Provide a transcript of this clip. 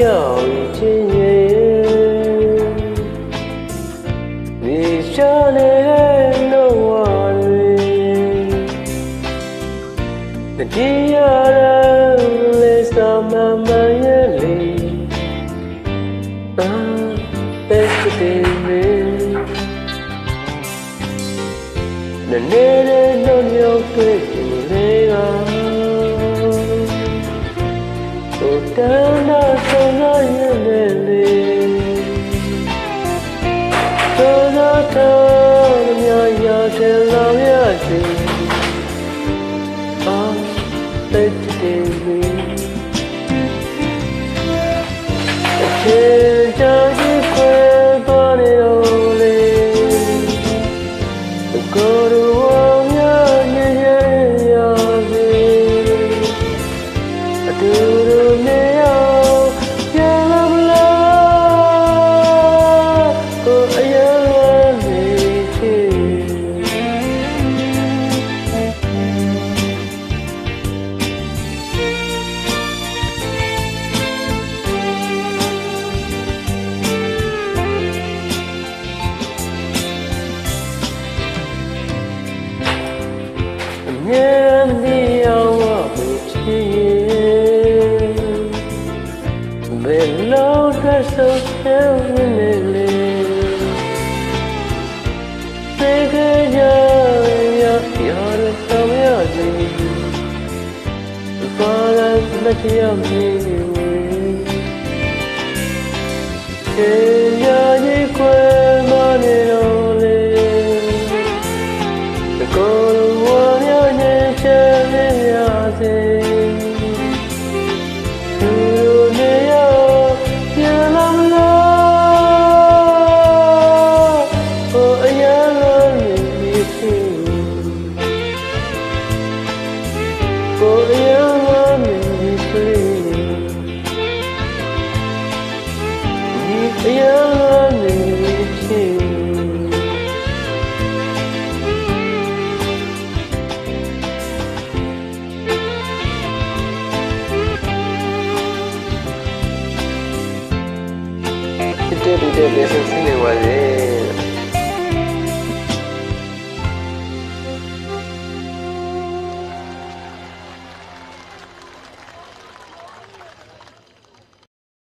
ဝေးလေးကြောက်ရောက်ချင်းရဲ့ဒီရှာနေတဲ့နှုတ်ဝါတွေတတိယရလေးစမမရဲ့လေအာတဲ့တဲ့မေနနေတဲ့နှုတ်ရောက်တွေ့သူတွေကကို တန်းနာဆုံးရရဲ့လေလေသောသာတော်မြာရတဲ့လောင်ရစီအာတဲ့တဲ့ဝေအချေချာကြီးခွဲသွားနေတော့လေကိုယ်တော်မြ လောက်ကဆိုဆဲနေလေစေကကြရရရတော့ရစီဘာလဲလက် Ya la ni chi ဖြစ်တဲ့လူတဲ့လေဆင်းနေပါလေ